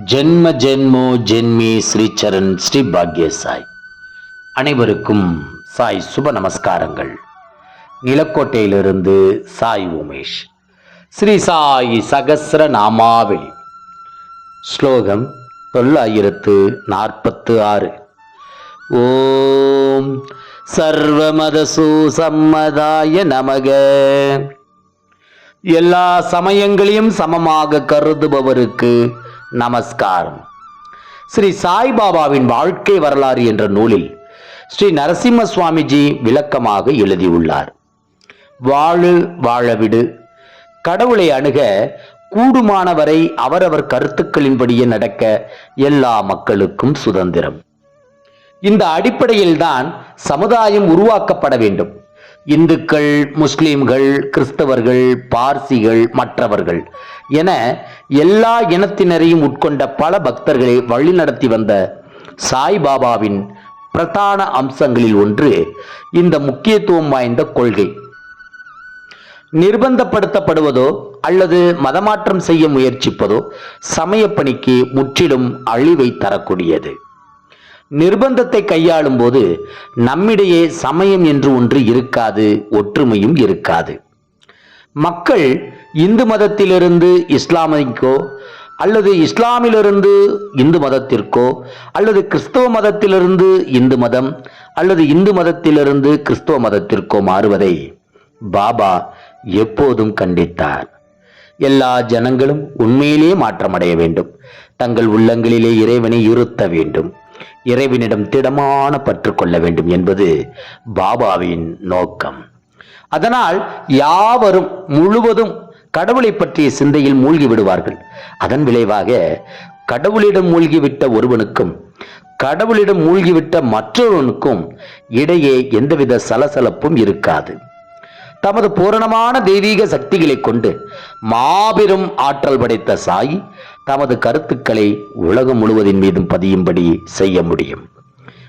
ஜென்ம ஜென்மோ ஜென்மி ஸ்ரீச்சரண் ஸ்ரீ பாக்ய சாய் அனைவருக்கும் சாய் சுப நமஸ்காரங்கள். நிலக்கோட்டையிலிருந்து சாய் உமேஷ். ஸ்ரீ சாய் சகசிர நாமாவளி. ஸ்லோகம் தொள்ளாயிரத்து நாற்பத்து ஆறு. ஓம் சர்வமதசு சம்மதாய நமக. எல்லா சமயங்களையும் சமமாக கருதுபவருக்கு நமஸ்காரம். ஸ்ரீ சாய்பாபாவின் வாழ்க்கை வரலாறு என்ற நூலில் ஸ்ரீ நரசிம்ம சுவாமிஜி விளக்கமாக எழுதியுள்ளார். வாழு வாழவிடு. கடவுளை அணுக கூடுமானவரை அவரவர் கருத்துக்களின்படியே நடக்க எல்லா மக்களுக்கும் சுதந்திரம். இந்த அடிப்படையில்தான் சமுதாயம் உருவாக்கப்பட வேண்டும். இந்துக்கள் முஸ்லிம்கள் கிறிஸ்தவர்கள் பார்சிகள் மற்றவர்கள் என எல்லா இனத்தினரையும் உட்கொண்ட பல பக்தர்களை வழிநடத்தி வந்த சாய்பாபாவின் பிரதான அம்சங்களில் ஒன்று இந்த முக்கியத்துவம் வாய்ந்த கொள்கை. நிர்பந்தப்படுத்தப்படுவதோ அல்லது மதமாற்றம் செய்ய முயற்சிப்பதோ சமயப்பணிக்கு முற்றிலும் அழிவை தரக்கூடியது. நிர்பந்தத்தை கையாளும் போது நம்மிடையே சமயம் என்று ஒன்று இருக்காது ஒற்றுமையும் இருக்காது. மக்கள் இந்து மதத்திலிருந்து இஸ்லாமிக்கோ அல்லது இஸ்லாமிலிருந்து இந்து மதத்திற்கோ அல்லது கிறிஸ்தவ மதத்திலிருந்து இந்து மதம் அல்லது இந்து மதத்திலிருந்து கிறிஸ்தவ மதத்திற்கோ மாறுவதை பாபா எப்போதும் கண்டித்தார். எல்லா ஜனங்களும் உண்மையிலேயே மாற்றமடைய வேண்டும். தங்கள் உள்ளங்களிலே இறைவனை இருத்த வேண்டும். இறைவனிடம் திடமான பற்று கொள்ள வேண்டும் என்பது பாபாவின் நோக்கம். அதனால் யாவரும் முழுவதும் கடவுளை பற்றிய சிந்தையில் மூழ்கி விடுவார்கள். அதன் விளைவாக கடவுளிடம் மூழ்கிவிட்ட ஒருவனுக்கும் கடவுளிடம் மூழ்கிவிட்ட மற்றொருவனுக்கும் இடையே எந்தவித சலசலப்பும் இருக்காது. தமது பூரணமான தெய்வீக சக்திகளை கொண்டு மாபெரும் ஆற்றல் படைத்த சாய் தமது கருத்துக்களை உலகம் முழுவதின் மீதும் பதியும்படி செய்ய முடியும்.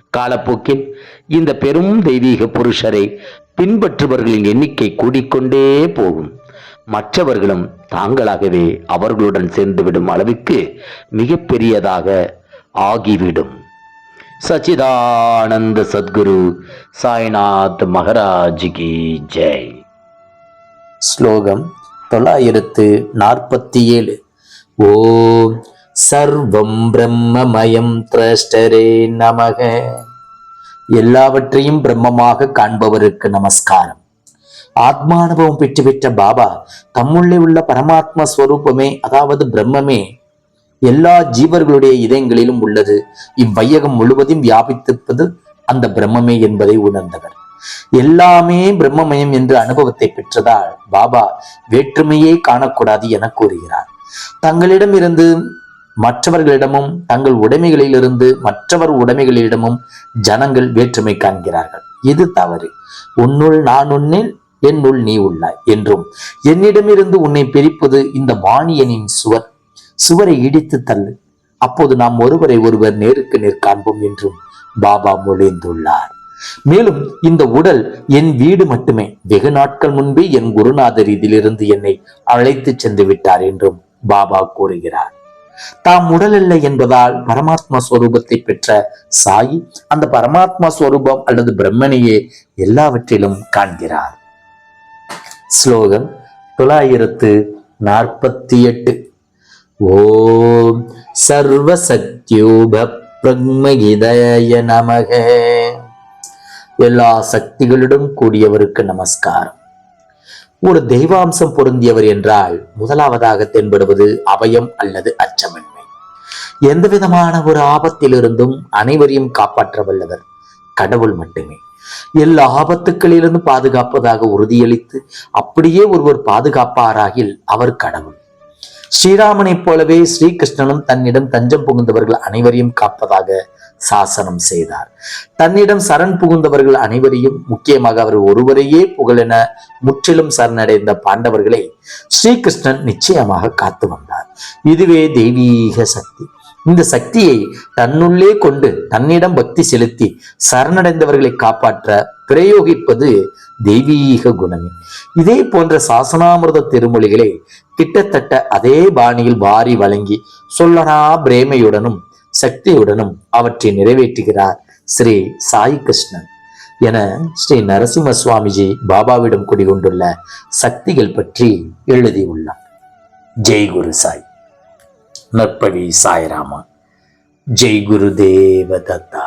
காலப்போக்கில் இந்த பெரும் தெய்வீக புருஷரை பின்பற்றுபவர்களின் எண்ணிக்கை கூடிக்கொண்டே போகும். மற்றவர்களும் தாங்களாகவே அவர்களுடன் சேர்ந்துவிடும் அளவுக்கு மிகப்பெரியதாக ஆகிவிடும். சச்சிதானந்த சத்குரு சாய்நாத் மகராஜ் கி ஜெய். ஸ்லோகம் தொள்ளாயிரத்து நாற்பத்தி ஏழு ஓம் சர்வம் பிரம்மமயம் திரஷ்டரே நமக. எல்லாவற்றையும் பிரம்மமாக காண்பவருக்கு நமஸ்காரம். ஆத்மானுபவம் பெற்றுவிட்ட பாபா தம்முள்ளே உள்ள பரமாத்ம ஸ்வரூபமே அதாவது பிரம்மமே எல்லா ஜீவர்களுடைய இதயங்களிலும் உள்ளது. இவ்வையகம் முழுவதும் வியாபித்திருப்பது அந்த பிரம்மமே என்பதை உணர்ந்தவர். எல்லாமே பிரம்மமயம் என்ற அனுபவத்தை பெற்றதால் பாபா வேற்றுமையே காணக்கூடாது என கூறுகிறார். தங்களிடம் இருந்து மற்றவர்களிடமும் தங்கள் உடைமைகளிலிருந்து மற்றவர் உடைமைகளிடமும் ஜனங்கள் வேற்றுமை காண்கிறார்கள். இது தவறு. உன்னுள் நான் உன்னில் என்னுள் நீ உள்ளாய் என்றும். என்னிடமிருந்து உன்னை பிரிப்பது இந்த வாணியனின் சுவர். சுவரை இடித்து தள்ளு. அப்போது நாம் ஒருவரை ஒருவர் நேருக்கு நேர் காண்போம் என்றும் பாபா மொழிந்துள்ளார். மேலும் இந்த உடல் என் வீடு மட்டுமே. வெகு நாட்கள் முன்பே என் குருநாதர் இதிலிருந்து என்னை அழைத்து சென்று விட்டார் என்றும் பாபா கூறுகிறார். தாம் உடல் இல்லை என்பதால் பரமாத்மா ஸ்வரூபத்தை பெற்ற சாயி அந்த பரமாத்மா ஸ்வரூபம் அல்லது பிரம்மனையே எல்லாவற்றிலும் காண்கிறார். ஸ்லோகம் தொள்ளாயிரத்து நாற்பத்தி எட்டு ஓம் சர்வசக்தியூப பிரம்மகிதய நமக. எல்லா சக்திகளிடம் கூடியவருக்கு நமஸ்காரம். ஒரு தெய்வாம்சம் பொருந்தியவர் என்றால் முதலாவதாக தென்படுவது அபயம் அல்லது அச்சமின்மை. எந்த விதமான ஒரு ஆபத்திலிருந்தும் அனைவரையும் காப்பாற்ற வல்லவர் கடவுள் மட்டுமே. எல்லா ஆபத்துக்களிலிருந்து பாதுகாப்பதாக உறுதியளித்து அப்படியே ஒருவர் பாதுகாப்பாராகில் அவர் கடவுள். ஸ்ரீராமனைப் போலவே ஸ்ரீகிருஷ்ணனும் தன்னிடம் தஞ்சம் புகுந்தவர்கள் அனைவரையும் காப்பதாக சாசனம் செய்தார். தன்னிடம் சரண் புகுந்தவர்கள் அனைவரையும் முக்கியமாக அவர் ஒருவரையே புகழென முற்றிலும் சரணடைந்த பாண்டவர்களை ஸ்ரீகிருஷ்ணன் நிச்சயமாக காத்து வந்தார். இதுவே தெய்வீக சக்தி. இந்த சக்தியை தன்னுள்ளே கொண்டு தன்னிடம் பக்தி செலுத்தி சரணடைந்தவர்களை காப்பாற்ற பிரயோகிப்பது தெய்வீக குணமே. இதே போன்ற சாசனாமிர்த திருமொழிகளை கிட்டத்தட்ட அதே பாணியில் வாரி வழங்கி சொல்லனா பிரேமையுடனும் சக்தியுடனும் அவற்றை நிறைவேற்றுகிறார் ஸ்ரீ சாய் கிருஷ்ணன் என ஸ்ரீ நரசிம்ம சுவாமிஜி பாபாவிடம் குடிகொண்டுள்ள சக்திகள் பற்றி எழுதியுள்ளார். ஜெய் குரு சாய். நற்பவி சாய்ராமா. ஜெய் குரு தேவ தத்தா.